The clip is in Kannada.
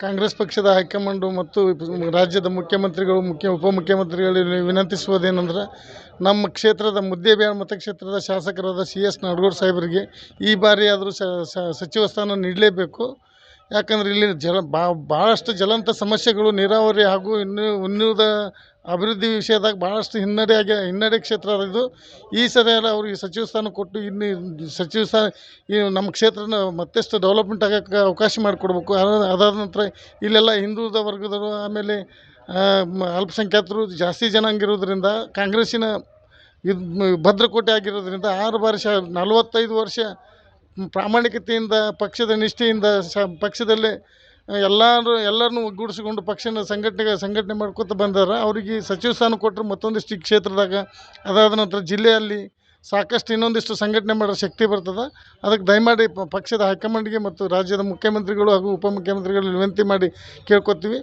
ಕಾಂಗ್ರೆಸ್ ಪಕ್ಷದ ಹೈಕಮಾಂಡು ಮತ್ತು ರಾಜ್ಯದ ಮುಖ್ಯಮಂತ್ರಿಗಳು, ಮುಖ್ಯ ಉಪಮುಖ್ಯಮಂತ್ರಿಗಳಲ್ಲಿ ವಿನಂತಿಸುವುದೇನೆಂದ್ರೆ ನಮ್ಮ ಕ್ಷೇತ್ರದ ಮುದ್ದೇಬಿಹಾಳ ಮತಕ್ಷೇತ್ರದ ಶಾಸಕರಾದ ಸಿ ಎಸ್ ನಾಡಗೌಡ ಸಾಹೇಬರಿಗೆ ಈ ಬಾರಿಯಾದರೂ ಸಚಿವ ಸ್ಥಾನ ನೀಡಲೇಬೇಕು. ಯಾಕಂದ್ರೆ ಇಲ್ಲಿ ಜಲ ಭಾಳಷ್ಟು ಜ್ವಲಂತ ಸಮಸ್ಯೆಗಳು ನೀರಾವರಿ ಹಾಗೂ ಇನ್ನು ಉನ್ನುದ ಅಭಿವೃದ್ಧಿ ವಿಷಯದಾಗ ಭಾಳಷ್ಟು ಹಿನ್ನಡೆ ಆಗಿ, ಹಿನ್ನಡೆ ಕ್ಷೇತ್ರ ಇದು. ಈ ಸರಿ ಎಲ್ಲ ಅವ್ರಿಗೆ ಸಚಿವ ಸ್ಥಾನ ಕೊಟ್ಟು ಇನ್ನು ಸಚಿವ ಸ್ಥಾನ, ಈ ನಮ್ಮ ಕ್ಷೇತ್ರನ ಮತ್ತಷ್ಟು ಡೆವಲಪ್ಮೆಂಟ್ ಆಗೋಕ್ಕೆ ಅವಕಾಶ ಮಾಡಿಕೊಡ್ಬೇಕು. ಅದಾದ ನಂತರ ಇಲ್ಲೆಲ್ಲ ಹಿಂದುಳಿದ ವರ್ಗದವರು, ಆಮೇಲೆ ಅಲ್ಪಸಂಖ್ಯಾತರು ಜಾಸ್ತಿ ಜನಾಂಗ ಇರೋದ್ರಿಂದ ಕಾಂಗ್ರೆಸ್ಸಿನ ಇದು ಭದ್ರಕೋಟೆ ಆಗಿರೋದ್ರಿಂದ ಆರು ವರ್ಷ ನಲವತ್ತೈದು ವರ್ಷ ಪ್ರಾಮಾಣಿಕತೆಯಿಂದ, ಪಕ್ಷದ ನಿಷ್ಠೆಯಿಂದ, ಸ, ಪಕ್ಷದಲ್ಲಿ ಎಲ್ಲರೂ, ಎಲ್ಲರನ್ನೂ ಒಗ್ಗೂಡಿಸಿಕೊಂಡು ಪಕ್ಷನ ಸಂಘಟನೆ ಸಂಘಟನೆ ಮಾಡ್ಕೊತ ಬಂದಾರೆ. ಅವ್ರಿಗೆ ಸಚಿವ ಸ್ಥಾನ ಕೊಟ್ಟರು ಮತ್ತೊಂದಿಷ್ಟು ಕ್ಷೇತ್ರದಾಗ, ಅದಾದ ನಂತರ ಜಿಲ್ಲೆಯಲ್ಲಿ ಸಾಕಷ್ಟು ಇನ್ನೊಂದಿಷ್ಟು ಸಂಘಟನೆ ಮಾಡೋ ಶಕ್ತಿ ಬರ್ತದೆ. ಅದಕ್ಕೆ ದಯಮಾಡಿ ಪಕ್ಷದ ಹೈಕಮಾಂಡ್ಗೆ ಮತ್ತು ರಾಜ್ಯದ ಮುಖ್ಯಮಂತ್ರಿಗಳು ಹಾಗೂ ಉಪಮುಖ್ಯಮಂತ್ರಿಗಳು ವಿನಂತಿ ಮಾಡಿ ಕೇಳ್ಕೊತೀವಿ.